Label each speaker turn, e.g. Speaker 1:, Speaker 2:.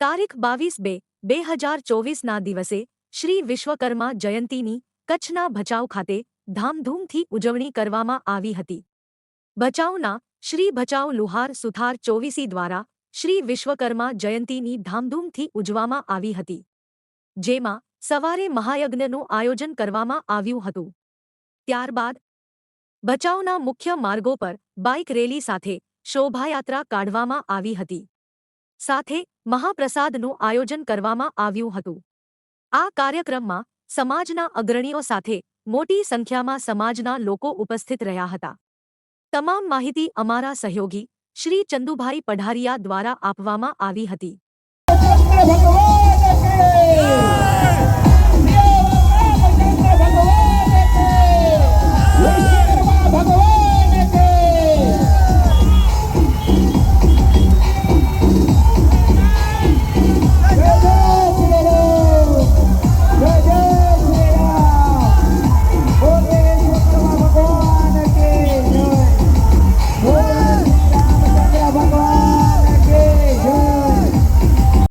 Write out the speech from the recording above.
Speaker 1: તારીખ બાવીસ બે બે હજાર ચોવીસના દિવસે શ્રી વિશ્વકર્મા જયંતીની કચ્છના ભચાઉ ખાતે ધામધૂમથી ઉજવણી કરવામાં આવી હતી. ભચાઉના શ્રી ભચાઉ લુહાર સુથાર ચોવીસી દ્વારા શ્રી વિશ્વકર્મા જયંતીની ધામધૂમથી ઉજવામાં આવી હતી, જેમાં સવારે મહાયજ્ઞનું આયોજન કરવામાં આવ્યું હતું. ત્યારબાદ ભચાઉના મુખ્ય માર્ગો પર બાઇક રેલી સાથે શોભાયાત્રા કાઢવામાં આવી હતી. સાથે મહાપ્રસાદનું આયોજન કરવામાં આવ્યું હતું. આ કાર્યક્રમમાં સમાજના અગ્રણીઓ સાથે મોટી સંખ્યામાં સમાજના લોકો ઉપસ્થિત રહ્યા હતા. તમામ માહિતી અમારા સહયોગી શ્રી ચંદુભાઈ પઢારિયા દ્વારા આપવામાં આવી હતી.